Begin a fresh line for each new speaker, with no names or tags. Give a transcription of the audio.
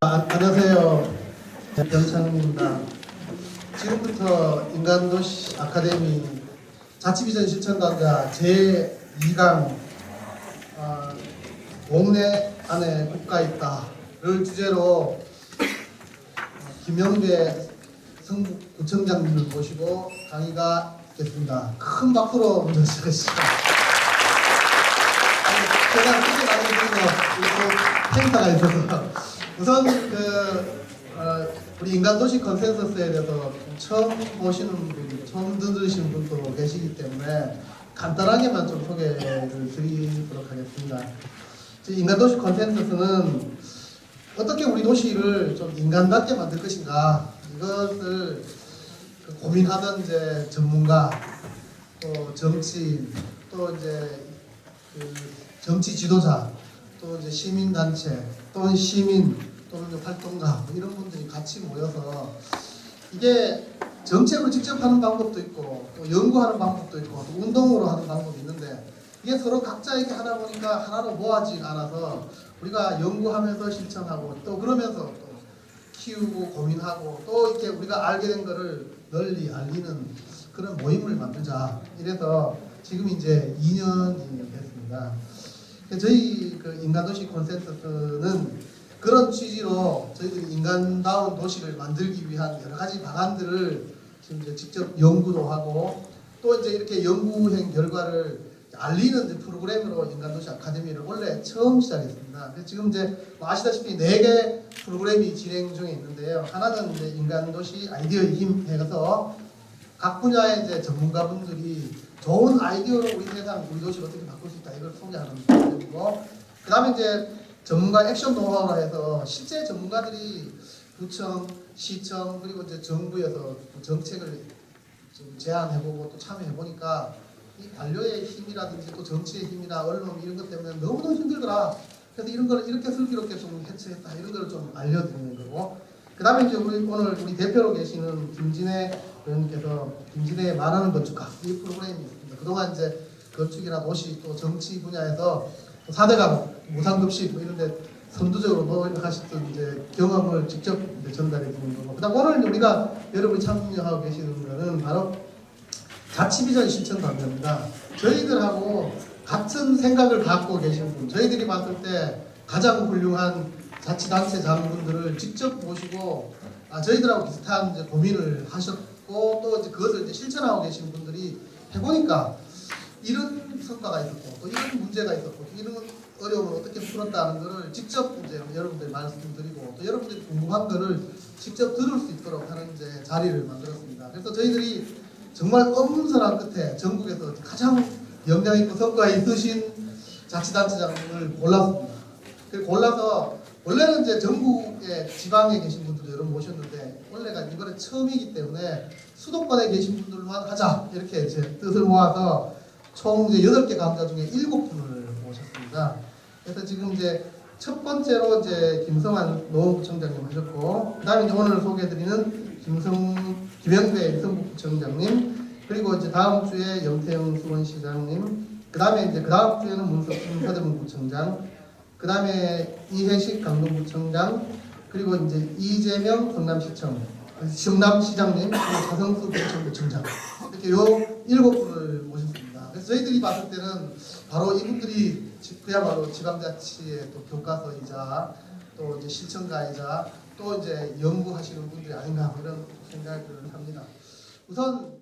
아, 안녕하세요. 변창입니다. 지금부터 인간도시 아카데미 자치비전 실천강좌 제2강 아, 동네 안에 국가 있다를 주제로 어, 김영배 성구청장님을 모시고 강의가 있겠습니다. 큰 박수로 먼저 시작하시죠. 제가 크게 거 행사가 있어서 우선 그 어, 우리 인간도시 컨센서스에 대해서 처음 보시는 분, 처음 들으시는 분도 계시기 때문에 간단하게만 좀 소개를 드리도록 하겠습니다. 이 인간도시 컨센서스는 어떻게 우리 도시를 좀 인간답게 만들 것인가 이것을 그 고민하던 이제 전문가 또 정치인 또 이제 그 정치 지도자 또 이제 시민 단체 또는 시민 또는 활동가 뭐 이런 분들이 같이 모여서 이게 정책을 직접 하는 방법도 있고 또 연구하는 방법도 있고 또 운동으로 하는 방법이 있는데 이게 서로 각자 이렇게 하다 보니까 하나로 모아지지 않아서 우리가 연구하면서 실천하고 또 그러면서 또 키우고 고민하고 또 이렇게 우리가 알게 된 거를 널리 알리는 그런 모임을 만들자 이래서 지금 이제 2년이 됐습니다. 저희 그 인간도시 콘센서스는 그런 취지로 저희들이 인간다운 도시를 만들기 위한 여러 가지 방안들을 지금 이제 직접 연구도 하고 또 이제 이렇게 연구행 결과를 알리는 프로그램으로 인간도시 아카데미를 원래 처음 시작했습니다. 지금 이제 뭐 아시다시피 네 개 프로그램이 진행 중에 있는데요. 하나는 이제 인간도시 아이디어의 힘 해서 각 분야의 이제 전문가분들이 좋은 아이디어로 우리 세상, 우리 도시를 어떻게 바꿀 수 있다 이걸 소개하는 프로그램이고 그 다음에 이제 전문가 액션 노하우라 해서 실제 전문가들이 구청, 시청 그리고 이제 정부에서 정책을 좀 제안해보고 또 참여해보니까 이 관료의 힘이라든지 또 정치의 힘이나 언론 이런 것 때문에 너무너무 힘들더라. 그래서 이런 걸 이렇게 슬기롭게 좀 해체했다 이런 걸 좀 알려드리는 거고 그 다음에 이제 우리 오늘 우리 대표로 계시는 김진애 의원님께서 김진애 말하는 건축가 이 프로그램이 있습니다. 그동안 이제 건축이나 도시 또 정치 분야에서 또 4대강 무상급식 뭐 이런 데 선두적으로 노력하셨던 이제 경험을 직접 이제 전달해 드리는 거고 그다음 오늘 우리가 여러분이 참여하고 계시는 거는 바로 자치비전 실천 단계입니다. 저희들하고 같은 생각을 갖고 계신 분, 저희들이 봤을 때 가장 훌륭한 자치단체 장분들을 직접 모시고 아, 저희들하고 비슷한 고민을 하셨고 또 이제 그것을 이제 실천하고 계신 분들이 해보니까 이런 성과가 있었고 또 이런 문제가 있었고 또 이런 어려움을 어떻게 풀었다는 것을 직접 이제 여러분들 말씀드리고 또 여러분들이 궁금한 거를 직접 들을 수 있도록 하는 이제 자리를 만들었습니다. 그래서 저희들이 정말 엄선한 끝에 전국에서 가장 영향 있고 성과 있으신 자치단체장을 골랐습니다. 그 골라서 원래는 이제 전국의 지방에 계신 분들도 여러 분 모셨는데 원래가 이번에 처음이기 때문에 수도권에 계신 분들만 하자 이렇게 제 뜻을 모아서 총 이제 8개 강좌 중에 7분을 모셨습니다. 그래서 지금 이제 첫 번째로 이제 김성환 노원구청장님 하셨고 그 다음에 이제 오늘 소개해드리는 김성 김영배 이성북구청장님 그리고 이제 다음 주에 영태영 수원시장님 그 다음에 이제 그 다음 주에는 문석준 서대문구청장 그 다음에 이혜식 강동구청장 그리고 이제 이재명 성남시청 성남시장님 그리고 차성수 부천구청장 이렇게 요 일곱 분을 모셨습니다. 그래서 저희들이 봤을 때는 바로 이분들이 지- 그야말로 지방자치의 또 교과서이자 또 이제 실천가이자 또 이제 연구하시는 분들이 아닌가 이런 생각을 합니다. 우선